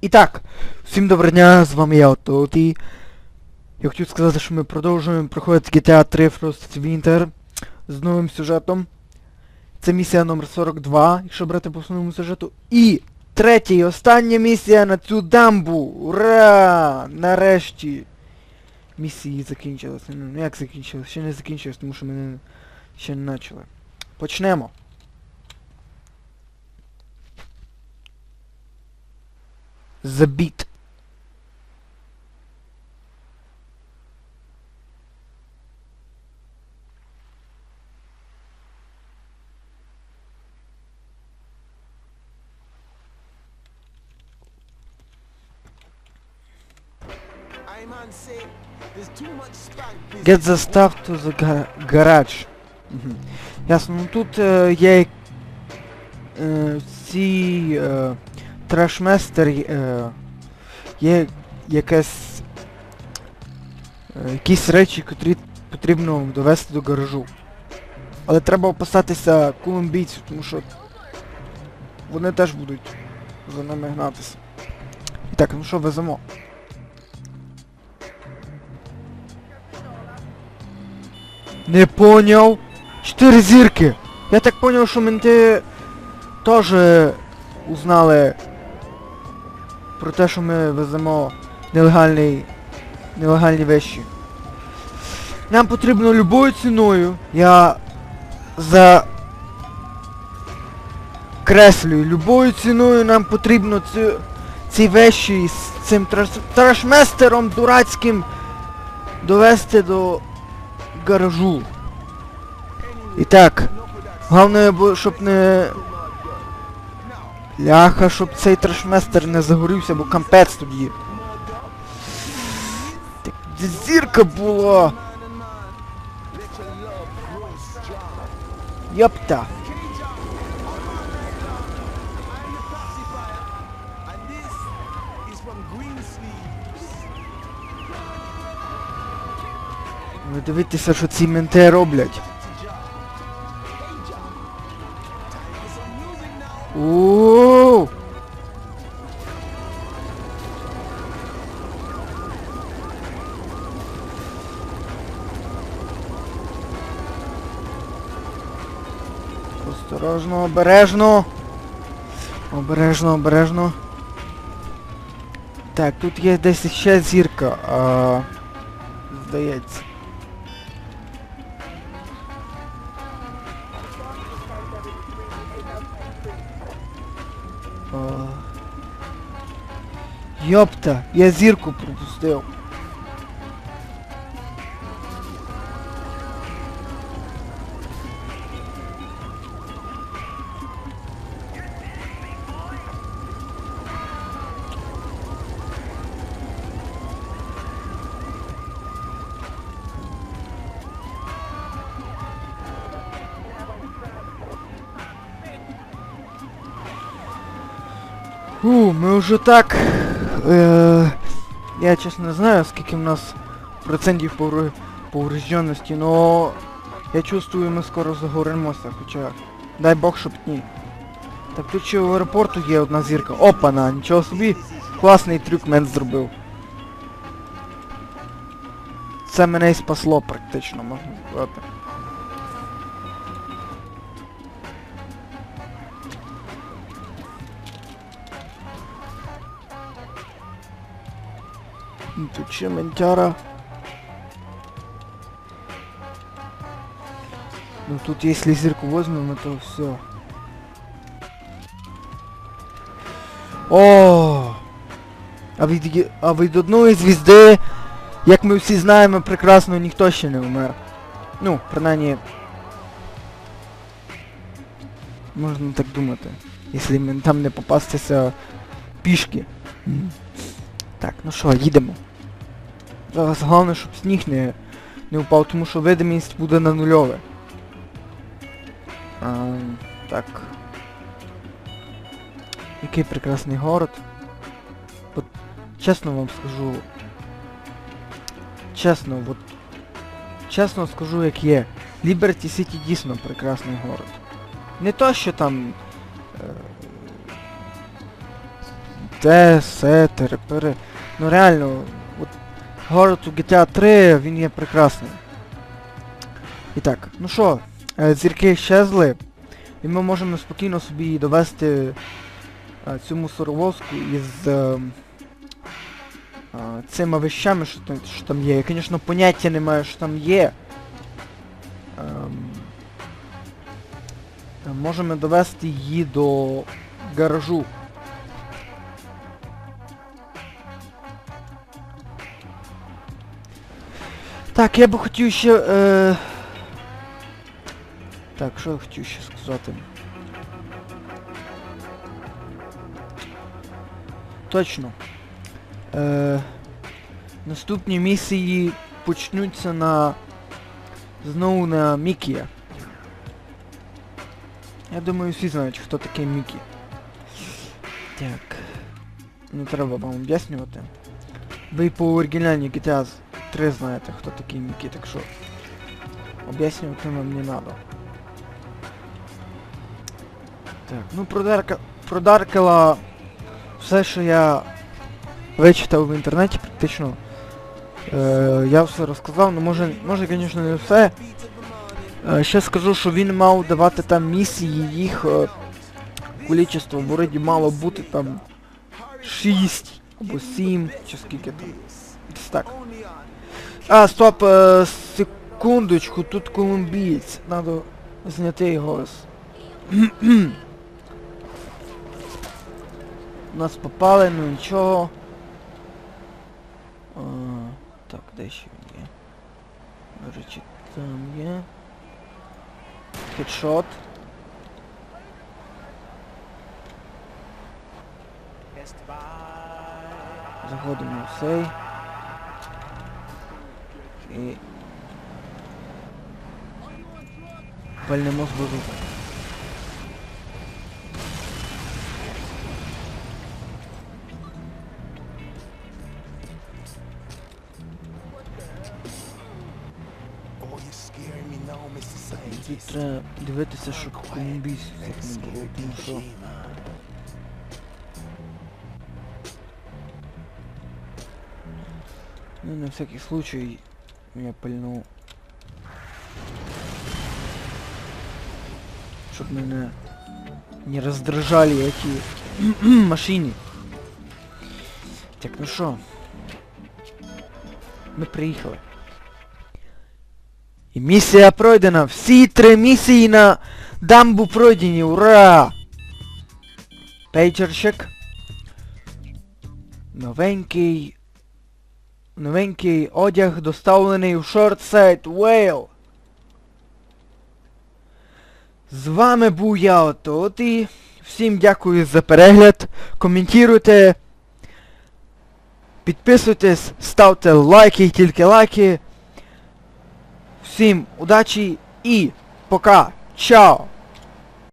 І так, всім доброго дня, з вами я Ототі. Я хотів сказати, що ми продовжуємо проходити GTA 3 Frost Winter з новим сюжетом. Це місія номер 42, якщо брати по основному сюжету. І третя і остання місія на цю дамбу! Ура! Нарешті! Місії закінчилися. Ну, як закінчилися? Ще не закінчилися, тому що ми не, ще не почали. Почнемо. Spank business. Get the stuff to the ga- garage. Мгм. Ясно, ну тут е, є е, ці е, трешместер е, є якесь е, якісь речі, котрі потрібно довести до гаражу. Але треба опасатися колумбійців, тому що вони теж будуть за нами гнатися. І так, ну що, веземо? Не поняв. Чотири зірки. Я так поняв, що менти теж узнали про те, що ми веземо нелегальний, нелегальні вещі. Нам потрібно любою ціною. Я за креслюю, любою ціною нам потрібно ці, ці вещі з цим траш, трашместером дурацьким довести до гаражу. І так, головне, щоб не... Ляха, щоб цей трешместер не загорівся, бо кампець тоді. Так, де зірка була. Йопта. Ви дивіться, що ці менти роблять. Осторожно, обережно. Обережно, обережно. Так, тут є десь ще зірка, а... Здається. Йопта, я зірку пропустив. Фу, ми вже так. Е, я чесно не знаю, скільки в нас процентів повр- поврежденості, но я чувствую, ми скоро загоримося, хоча дай Бог, щоб ні. Так тут ще в аеропорту є одна зірка. Опана, нічого собі. Класний трюк мен зробив. Це мене і спасло практично, можна сказати. Ще ментяра. Ну тут если зірку возьмем, то все. О! А від, а від одної звізди, як ми всі знаємо прекрасно, ніхто ще не вмер. Ну, принаймні... Можна так думати. Якщо там не попастися пішки. Так, ну що, їдемо. Головне, щоб сніг не, не впав, тому що видимість буде на нульове. А, так. Який прекрасний город. От, чесно вам скажу. Чесно, от. Чесно скажу як є. Ліберті Сіті дійсно прекрасний город. Не то, що там. Е, те, се, терепери. Ну реально, город у GTA 3, він є прекрасний. І так, ну що, е, зірки щезли, і ми можемо спокійно собі довести е, цю мусоровозку із е, цими вещами, що там, що там є. Я, звісно, поняття не маю, що там є. Ем, можемо довести її до гаражу. Так, я би хотів ще... Е... Так, що я хотів ще сказати? Точно. Е... Наступні місії почнуться на... Знову на Мікія. Я думаю, всі знають, хто такий Мікі. Так. Не треба вам об'яснювати. Ви по оригінальній GTA 3 знаєте, хто такий Мікі, так що об'яснювати вам не треба. Так, ну про Дарка. Про Даркела все, що я вичитав в інтернеті, практично. Е, я все розказав, ну може, може, звісно, не все. Е, ще скажу, що він мав давати там місії, їх е, кількість вроді мало бути там 6 або 7, чи скільки там. Десь так. А, стоп, е, секундочку, тут колумбієць. Надо зняти його з. Нас попали, ну нічого. А, так, де ще він є? До речі, там є. Хедшот. Заходимо в цей. Scaring me now, Mr. Тут треба дивитися, щоб що... Ну, на всякий случай я пальну. Чтоб меня не раздражали эти машины. Так, ну що? Ми приїхали. І місія пройдена. Всі три місії на дамбу пройдені. Ура! Пейджерчик. Новенький. Новенький одяг доставлений в шортсайт Вейл. З вами був я Отот і всім дякую за перегляд. Коментуйте. Підписуйтесь, ставте лайки, тільки лайки. Всім удачі і пока. Чао!